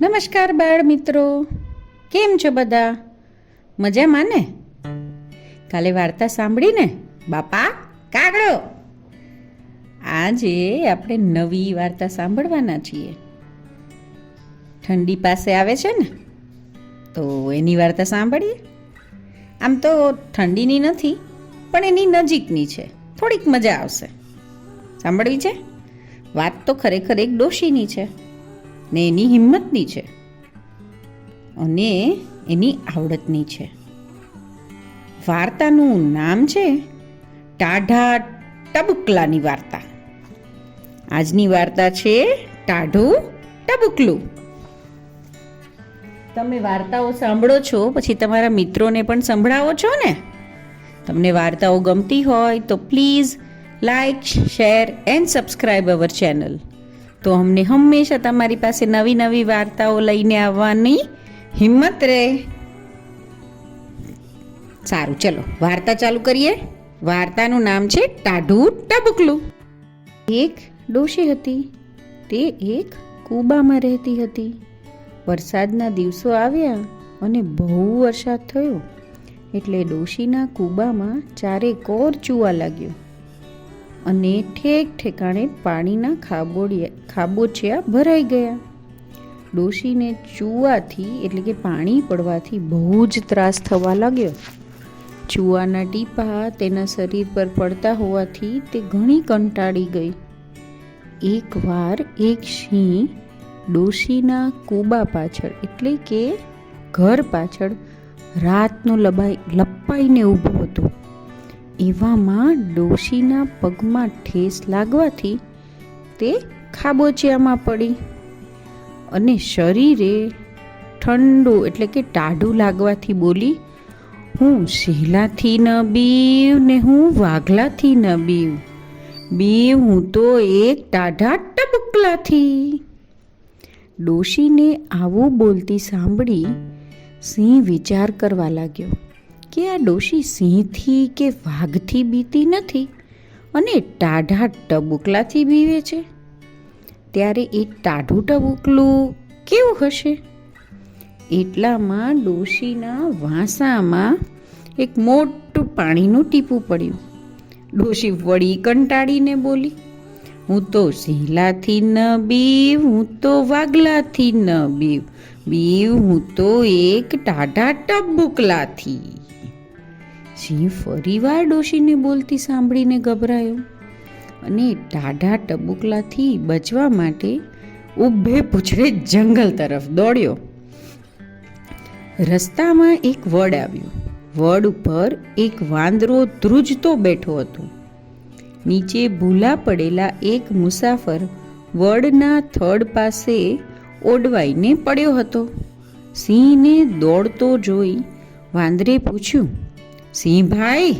નમસ્કાર બાળ મિત્રો. કેમ છો બધા? મજામાં ને? કાલે વાર્તા સાંભળીને બાપા કાગડો. આજે આપણે નવી વાર્તા સાંભળવાના છીએ. ઠંડી પાસે આવે છે ને, તો એની વાર્તા સાંભળીએ. આમ તો ઠંડીની નથી, પણ એની નજીકની છે. થોડીક મજા આવશે. સાંભળવી છે? વાત તો ખરેખર એક ડોશીની છે. ને એની હિંમતની છે. અને એની આવડતની છે. વાર્તાનું નામ છે ટાઢા ટબકલાની વાર્તા. આજની વાર્તા છે ટાઢું ટબકલું. તમે વાર્તાઓ સાંભળો છો, પછી તમારા મિત્રોને પણ સંભળાવો છો ને? તમને વાર્તાઓ ગમતી હોય તો please like share, and subscribe our channel. તો અમને હંમેશા તમારી પાસે નવી નવી વાર્તાઓ લઈને આવવાની હિંમત રહે. સારું, ચલો, વાર્તા ચાલુ કરીએ. વાર્તાનું નામ છે ટાઢું ટબુકલું. એક ડોશી હતી, તે એક કૂબામાં રહેતી હતી. વરસાદના દિવસો આવ્યા અને બહુ વરસાદ થયો. એટલે ડોશીના કૂબામાં ચારે કોર ચૂવા લાગ્યો. અને ઠેક ઠેકાણે પાણીના ખાબોડિયા ખાબોચિયા ભરાઈ ગયા. ડોશીને ચૂવાથી એટલે કે પાણી પડવાથી બહુ જ ત્રાસ થવા લાગ્યો. ચૂવાના ટીપા તેના શરીર પર પડતા હોવાથી તે ઘણી કંટાળી ગઈ. એકવાર એક સિંહ ડોશીના કૂબા પાછળ એટલે કે ઘર પાછળ રાતનો લબાઈ લપાઈને ઊભો હતો. એવામાં ડોશીના પગમાં ઠેસ લાગવાથી તે ખાબોચિયામાં પડી અને શરીરે ઠંડુ એટલે કે ટાઢું લાગવાથી બોલી, હું શીલાથી ન બીવ ને હું વાઘલાથી ન બીવ. બીવ હું તો એક ટાઢા ટબકલાથી. ડોશીને આવું બોલતી સાંભળી સિંહ વિચાર કરવા લાગ્યો. કે આ ડોશી સિંહથી કે વાઘથી બીતી નથી અને ટાઢા ટબુકલાથી બીવે છે? ત્યારે એ ટાઢું ટબુકલું કેવું હશે? એટલામાં ડોશીના વાંસામાં એક મોટું પાણીનું ટીપું પડ્યું. ડોશી વળી કંટાળીને બોલી, હું તો સિંહલાથી ન બીવ, હું તો વાગલાથી ન બીવ બીવ હું તો એક ટાઢા ટબુકલાથી. સિંહ ફરીવાર ડોશીને બોલતી સાંભળીને ગભરાયો અને ટાઢા ટબુકલાથી બચવા માટે ઉભે પૂછડે જંગલ તરફ દોડ્યો. રસ્તામાં એક વડ આવ્યો. વડ ઉપર એક વાંદરો ધ્રુજતો બેઠો હતો. નીચે ભૂલા પડેલા એક મુસાફર વડના થડ પાસે ઓડવાઈને પડ્યો હતો. સિંહને દોડતો જોઈ વાંદરે પૂછ્યું સિંહ ભાઈ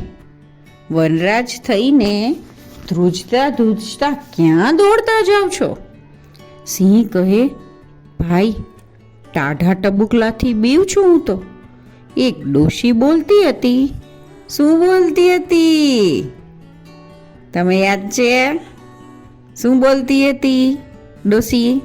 વનરાજ થઈને ધ્રુજતા ધ્રુજતા ક્યાં દોડતા જાવ છો? સિંહ કહે, ભાઈ, ટાઢા ટબુકલાથી બીવ છું હું તો. એક ડોશી બોલતી હતી. શું બોલતી હતી? તમે યાદ છે? શું બોલતી હતી, ડોશી?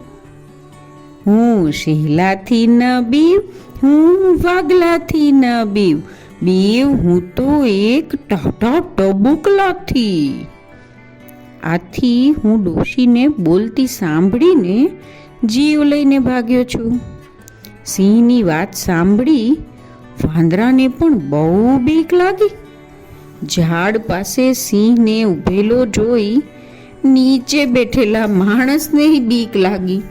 હું શીલાથી ન બીવ, હું વાગલાથી ન બીવ બીવ હું તો એક ટાટા ટબુકલાથી આથી હું ડોશીને બોલતી સાંભળીને જીવ લઈને ભાગ્યો છું. સિંહની વાત સાંભળી વાંદરાને પણ બહુ બીક લાગી. ઝાડ પાસે સિંહને ઊભેલો જોઈ નીચે બેઠેલા માણસને બીક લાગી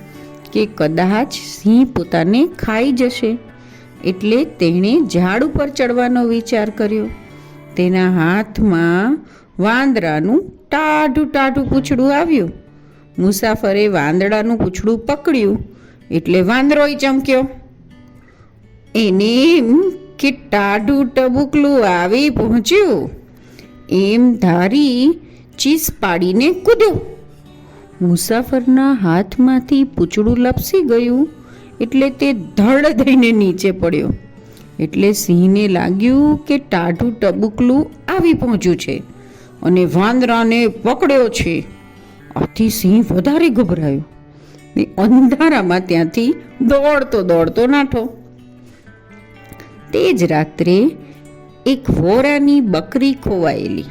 કે કદાચ સિંહ પોતાને ખાઈ જશે. એટલે તેણે ઝાડ ઉપર ચડવાનો વિચાર કર્યો. તેના હાથમાં વાંદરાનું ટાઢું ટાઢું પૂછડું આવ્યું. મુસાફરે વાંદડાનું પૂછડું પકડ્યું એટલે વાંદરોય ચમક્યો. એને એમ કે ટાઢું ટબુકલું આવી પહોંચ્યું. એમ ધારી ચીસ પાડીને કૂદ્યો. મુસાફરના હાથમાંથી પૂંછડું લપસી ગયું એટલે તે ધડ દઈને નીચે પડ્યો. એટલે સિંહને લાગ્યું કે ટાઢું ટબુકલું આવી પહોંચ્યું છે અને વાંદરાને પકડ્યો છે. આથી સિંહ વધારે ગભરાયો. ને અંધારામાં ત્યાંથી દોડતો દોડતો નાઠો. તે જ રાત્રે એક વોરાની બકરી ખોવાયેલી.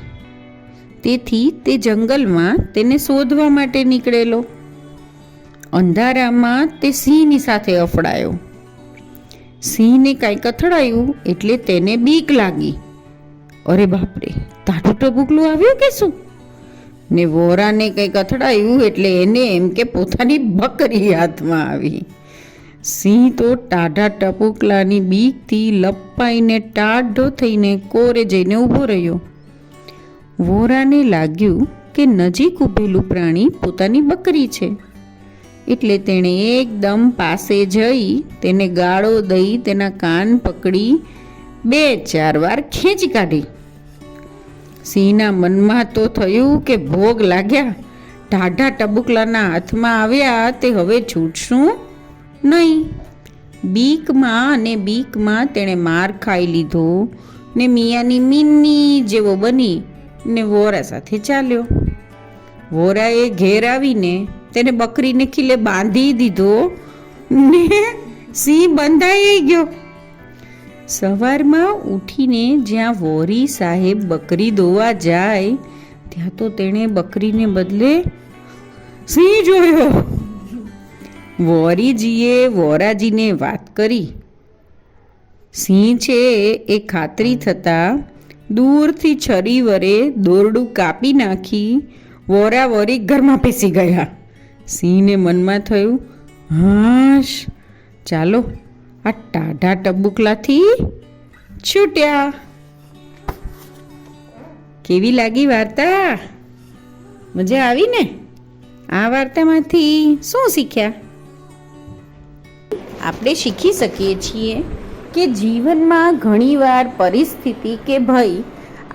તેથી તે જંગલમાં તેને શોધવા માટે નીકળેલો. અંધારામાં તે સિંહની સાથે અફડાયો. સિંહને કાંઈક અથડાયું એટલે તેને બીક લાગી. અરે બાપરે તાટું ટબુકલું આવ્યું કે શું? ને વોરાને કંઈક અથડાયું એટલે એને એમ કે પોતાની બકરી હાથમાં આવી. સિંહ તો ટાઢા ટપુકલાની બીકથી લપાઈને ટાઢો થઈને કોરે જઈને ઊભો રહ્યો. વોરાને લાગ્યું કે નજીક ઊભેલું પ્રાણી પોતાની બકરી છે. એટલે તેણે એકદમ પાસે જઈ તેને ગાળો દઈ તેના કાન પકડી બે ચાર વાર ખેંચી કાઢી. સિંહના મનમાં તો થયું કે ભોગ લાગ્યા. ટાઢા ટબુકલાના હાથમાં આવ્યા તે હવે છૂટશું નહીં. બીકમાં અને બીકમાં તેણે માર ખાઈ લીધો ને મિયાની મિન્ની જેવો બની ને વોરા સાથે ચાલ્યો. વોરાએ ઘેર આવીને તેને બકરીને ખીલે બાંધી દીધો. ને સિંહ બંધાઈ ગયો. સવારમાં ઉઠીને જ્યાં વોરી સાહેબ બકરી દોવા જાય, ત્યાં તો તેણે બકરીને બદલે સિંહ જોયો. વોરીજીએ વોરાજીને વાત કરી. સિંહ છે એ ખાતરી થતાં દૂરથી છરી વરે દોરડું કાપી નાખી વોરા વોરી ઘરમાં પેસી ગયા. સિંહને મનમાં થયું, હાશ, ચાલો આ ટાઢા ટબુકલાથી છૂટ્યા. કેવી લાગી વાર્તા? મજા આવી ને? આ વાર્તામાંથી શું શીખ્યા? આપણે શીખી શકીએ છીએ કે જીવનમાં ઘણીવાર પરિસ્થિતિ કે ભય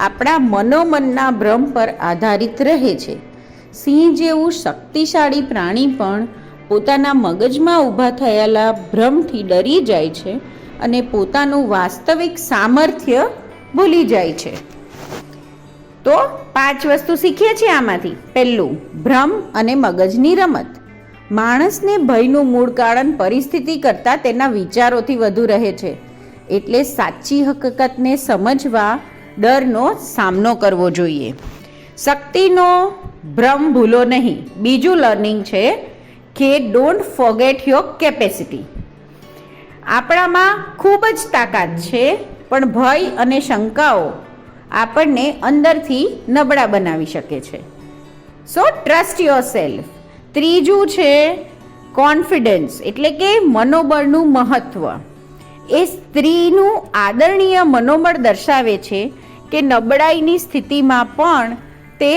આપણા મનોમનના ભ્રમ પર આધારિત રહે છે. સિંહ જેવું શક્તિશાળી પ્રાણી પણ પોતાના મગજમાં ઊભા થયેલા ભ્રમથી ડરી જાય છે અને પોતાનું વાસ્તવિક સામર્થ્ય ભૂલી જાય છે. તો પાંચ વસ્તુ શીખીએ છીએ આમાંથી. પહેલું, ભ્રમ અને મગજની રમત. માણસને ભયનું મૂળ કારણ પરિસ્થિતિ કરતાં તેના વિચારોથી વધુ રહે છે. એટલે સાચી હકીકતને સમજવા ડરનો સામનો કરવો જોઈએ. શક્તિનો ભ્રમ ભૂલો નહીં. બીજું લર્નિંગ છે કે ડોન્ટ ફોગેટ યોર કેપેસિટી આપણામાં ખૂબ જ તાકાત છે, પણ ભય અને શંકાઓ આપણને અંદરથી નબળા બનાવી શકે છે. સો ટ્રસ્ટ યોર સેલ્ફ ત્રીજું છે કોન્ફિડન્સ એટલે કે મનોબળનું મહત્ત્વ એ સ્ત્રીનું આદરણીય મનોબળ દર્શાવે છે કે નબળાઈની સ્થિતિમાં પણ તે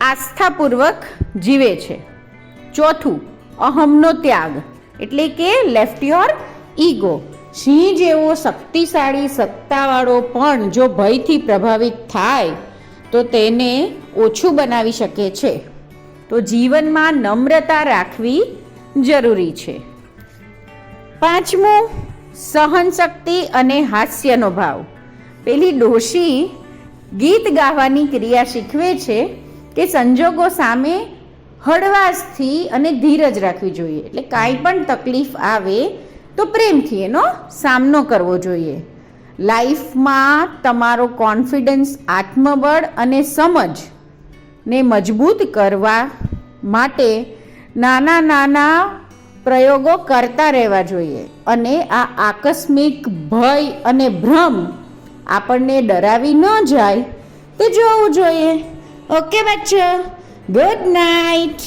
આસ્થાપૂર્વક જીવે છે. ચોથું, અહમનો ત્યાગ, એટલે કે લેફ્ટ યોર ઈગો સિંહ જેવો શક્તિશાળી સત્તાવાળો પણ જો ભયથી પ્રભાવિત થાય, તો તેને ઓછું બનાવી શકે છે. તો જીવનમાં નમ્રતા રાખવી જરૂરી છે. પાંચમું, સહનશક્તિ અને હાસ્યનો ભાવ. પેલી ડોશી ગીત ગાવાની ક્રિયા શીખવે છે કે સંજોગો સામે હળવાશથી અને ધીરજ રાખવી જોઈએ. એટલે કાંઈ પણ તકલીફ આવે તો પ્રેમથી એનો સામનો કરવો જોઈએ. લાઈફમાં તમારો કોન્ફિડન્સ, આત્મબળ અને સમજ ને મજબૂત કરવા માટે નાના નાના પ્રયોગો કરતા રહેવા જોઈએ. અને આ આકસ્મિક ભય અને ભ્રમ આપણને ડરાવી ન જાય તે જોવું જોઈએ. Okay ബച്ചോ good night